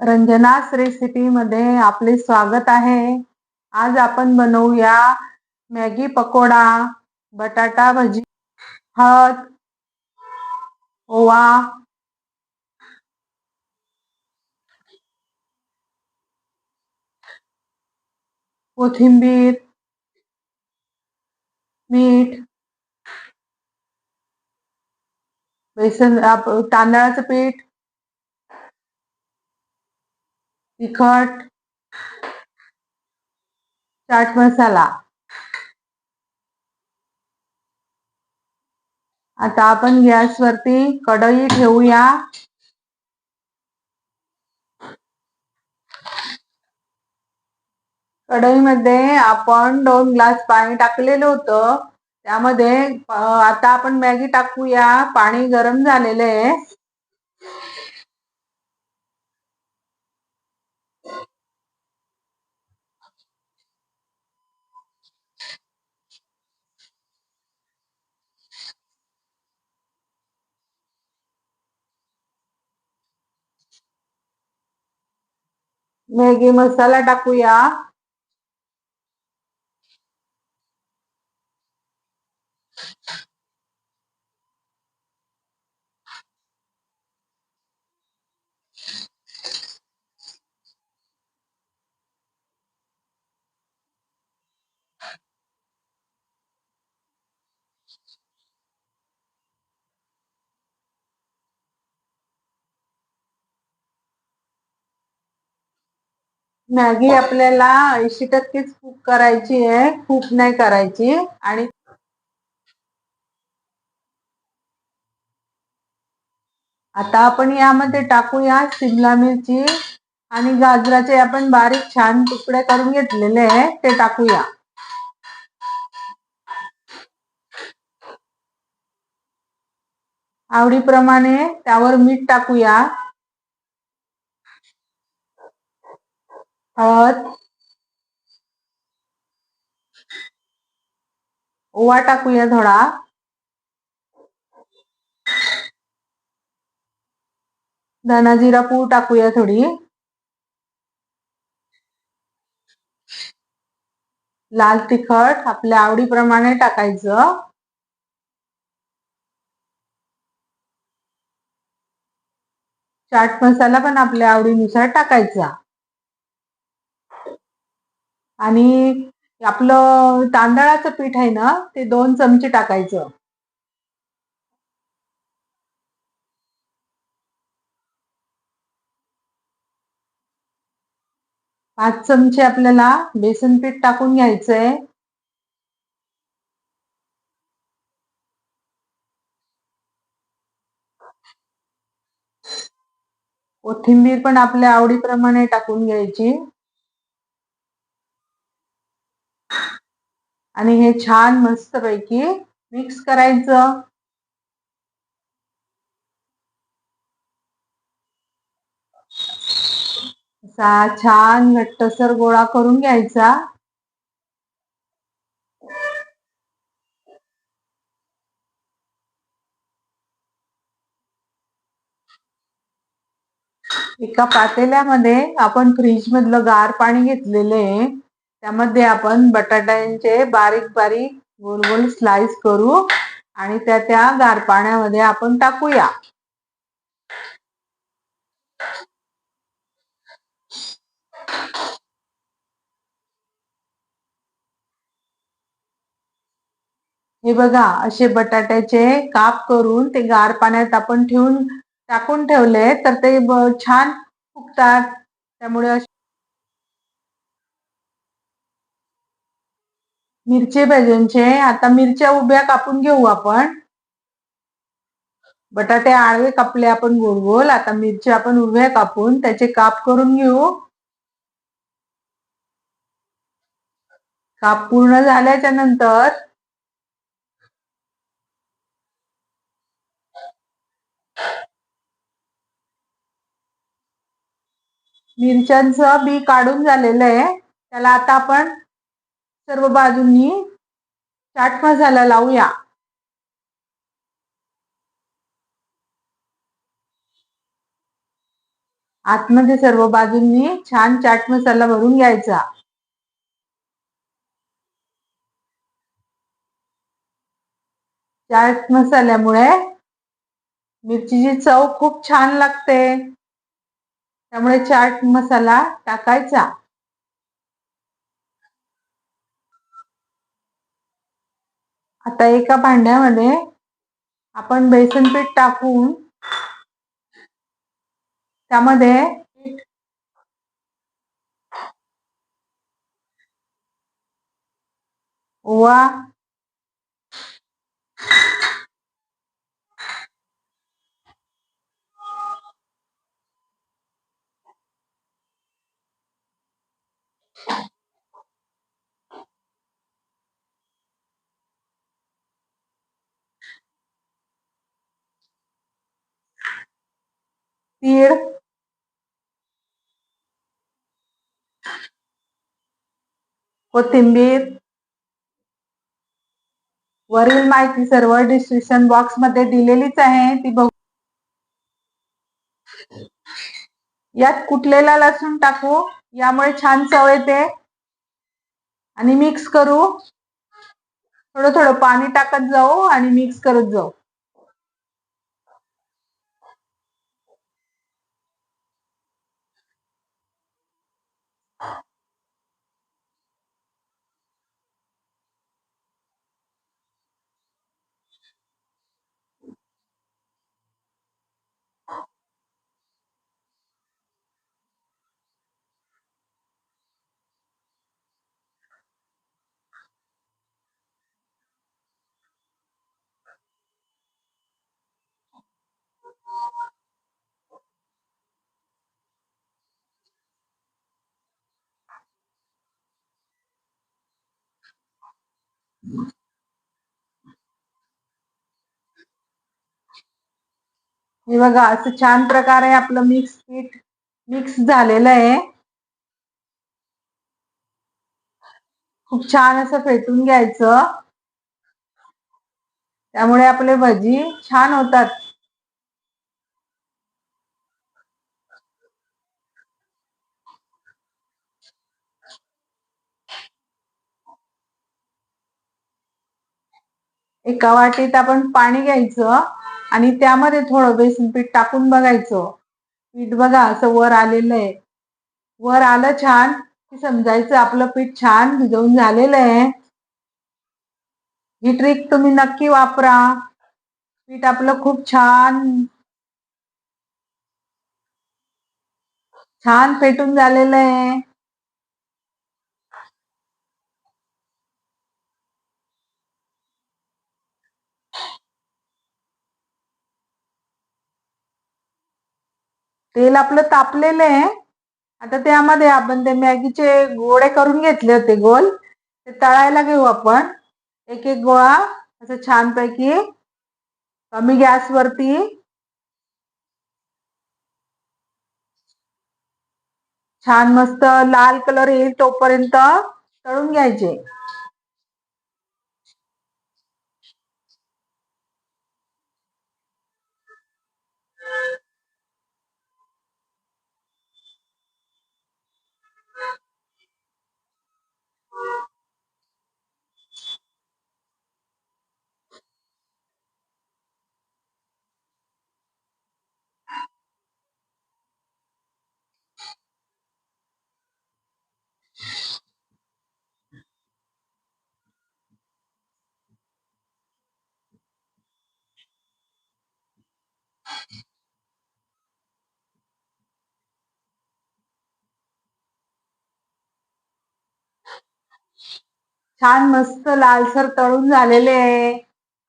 रंजनास रेसिपीमध्ये आपले स्वागत आहे. आज आपण बनवूया मॅगी पकोडा बटाटा भजी हळद ओवा कोथिंबीर मीठ बेसन तांदळाचं पीठ तिखट चाट मसाला. आता आपण गॅसवरती कढई ठेवूया. कढईमध्ये आपण दोन ग्लास पाणी टाकलेलं होतं. त्यामध्ये आता आपण मॅगी टाकूया. पाणी गरम झालेलं आहे. मॅगी मसाला टाकूया. मॅगी आपल्याला ऐंशी टक्केच कुक करायची आहे. खूप नाही करायची. आणि आता आपण यामध्ये टाकूया शिमला मिरची आणि गाजराचे आपण बारीक छान तुकडे करून घेतलेले आहे. ते टाकूया. आवडीप्रमाणे त्यावर मीठ टाकूया. हळद ओवा टाकूया थोडा. धनाजीरा पूड टाकूया थोडी. लाल तिखट आपल्या आवडीप्रमाणे टाकायचं. चाट मसाला पण आपल्या आवडीनुसार टाकायचा. आणि आपलं तांदळाचं पीठ आहे ना ते दोन चमचे टाकायचं. पाच चमचे आपल्याला बेसन पीठ टाकून घ्यायचंय. कोथिंबीर पण आपल्या आवडीप्रमाणे टाकून घ्यायची. आणि हे छान मस्त पैकी मिक्स करायचं. असा छान घट्टसर गोळा करून घ्यायचा. एका पातेल्यामध्ये आपण फ्रीज मधलं गार पाणी घेतलेलं आहे. त्यामध्ये आपण बटाट्यांचे बारीक बारीक गोल गोल स्लाइस करू आणि त्या त्या गार पाण्यामध्ये आपण टाकूया. हे बघा असे बटाट्याचे काप करून ते गार पाण्यात आपण ठेवून टाकून ठेवले तर ते छान फुगतात. त्यामुळे मिरची भाज्यांचे आता मिरच्या उभ्या कापून घेऊ आपण. बटाटे आळवे कापले आपण गोल गोल. आता मिरच्या आपण उभ्या कापून त्याचे काप करून घेऊ. काप पूर्ण झाल्याच्यानंतर मिरच्यांचं बी काढून झालेलं आहे. त्याला आता आपण सर्व बाजूंनी चाट मसाला लावूया. आतमध्ये सर्व बाजूंनी छान चाट मसाला भरून घ्यायचा. चाट मसाल्यामुळे मिरचीची चव खूप छान लागते. त्यामुळे चाट मसाला टाकायचा. आता एका भांड्यामध्ये आपण बेसन पीठ टाकून त्यामध्ये ओवा तीळ. कोथिंबीर. वरील माहिती सर्व डिस्क्रिप्शन बॉक्समध्ये दिलेलीच आहे. ती बघू. यात कुठलेला लसूण टाकू? यामुळे छान चव येते. आणि मिक्स करू. थोडं थोडं पाणी टाकत जाऊ आणि मिक्स करत जाऊ. हे बघा असं छान प्रकारे आपलं मिक्स पीठ मिक्स झालेलं आहे. खूप छान असं फेटून घ्यायचं. त्यामुळे आपले भजी छान होतात. एका वाटीत आपण पाणी घ्यायचं आणि त्यामध्ये थोडं बेसन पीठ टाकून बघायचं. पीठ बघा असं वर आलेलं आहे. वर आलं छान की समजायचं आपलं पीठ छान भिजवून झालेलं आहे. ही ट्रिक तुम्ही नक्की वापरा. पीठ आपलं खूप छान छान फेटून झालेलं आहे. तेल आपलं तापलेलं आहे. आता त्यामध्ये आपण ते मॅगीचे गोळे करून घेतले होते गोल. ते तळायला घेऊ आपण. एक एक गोळा असं छानपैकी कमी गॅसवरती. छान मस्त लाल कलर येईल तोपर्यंत तळून घ्यायचे. छान मस्त लालसर तळून झालेले आहे.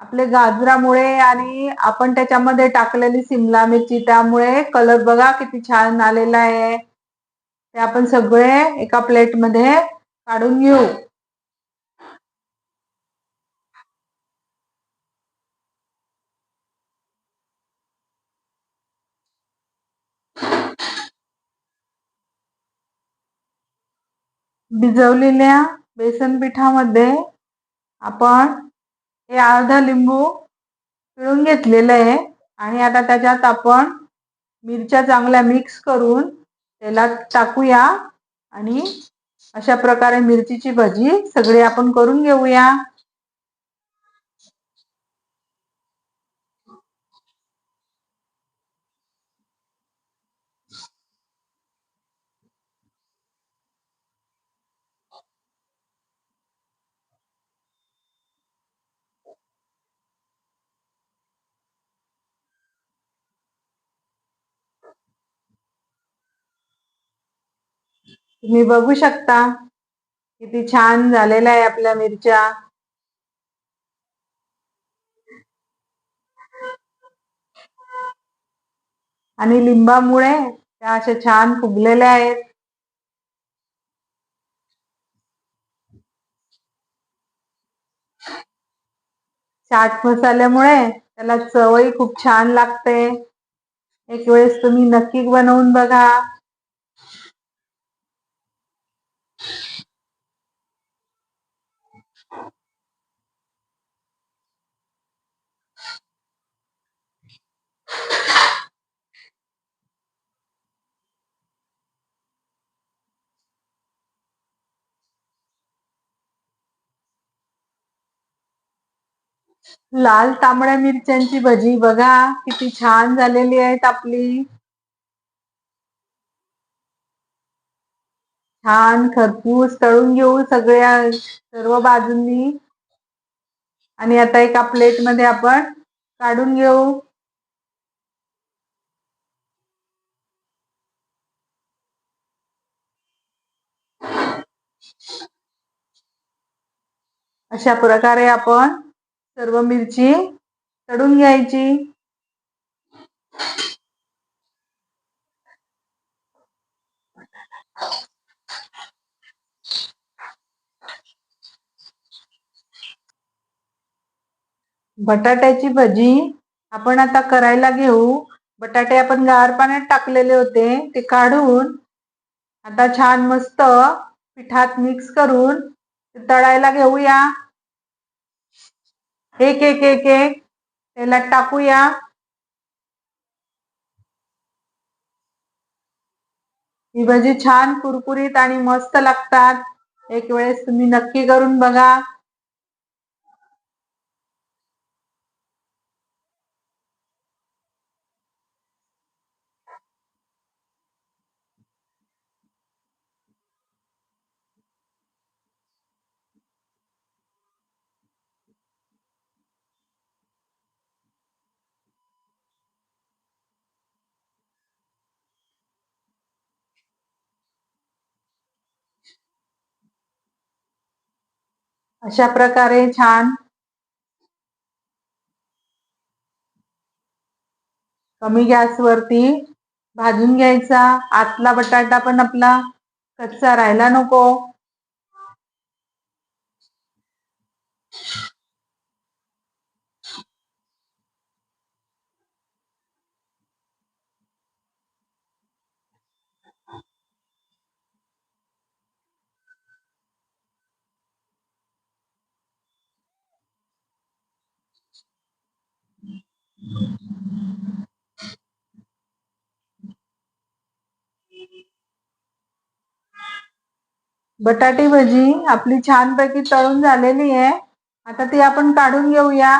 आपले गाजरामुळे आणि आपण त्याच्यामध्ये टाकलेली सिमला मिरची त्यामुळे कलर बघा किती छान आलेला आहे. ते आपण सगळे एका प्लेटमध्ये काढून घेऊ. भिजवलेल्या बेसन पिठामध्ये आपण हे अर्धा लिंबू पिळून घेतलेलं आहे. आणि आता त्याच्यात आपण मिरच्या चांगल्या मिक्स करून तेलात टाकूया. आणि अशा प्रकारे मिरचीची भजी सगळी आपण करून घेऊया. तुम्ही बघू शकता. किती छान झालेल्या आहे आपल्या मिरच्या. आणि लिंबामुळे त्या अशा छान फुगलेल्या आहेत. चाट मसाल्यामुळे त्याला चवही खूप छान लागते. एक वेळेस तुम्ही नक्की बनवून बघा. लाल तांबड्या मिरच्यांची भजी. बघा किती छान झालेली आहेत आपली. छान खरपूस तळून घेऊ सगळ्या सर्व बाजूंनी. आणि आता एका प्लेटमध्ये आपण काढून घेऊ. अशा प्रकारे आपण सर्व मिरची तळून घ्यायची. बटाट्याची भजी आपण आता करायला घेऊ. बटाटे आपण गार पाण्यात टाकलेले होते ते काढून आता छान मस्त पिठात मिक्स करून तळायला घेऊया. एक एक एक एक. तेलात टाकूया. ही भजी छान कुरकुरीत आणि मस्त लागतात. एक वेळेस तुम्ही नक्की करून बघा. अशा प्रकारे छान कमी गॅसवरती भाजून घ्यायचा. आतला बटाटा पण आपला कच्चा राहायला नको. बटाटे भजी आपली छानपैकी तळून झालेली आहे. आता ती आपण काढून घेऊया.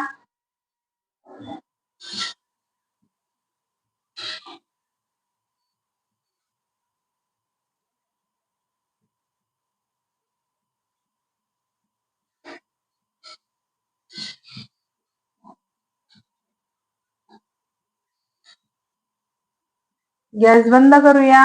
गॅस बंद करूया.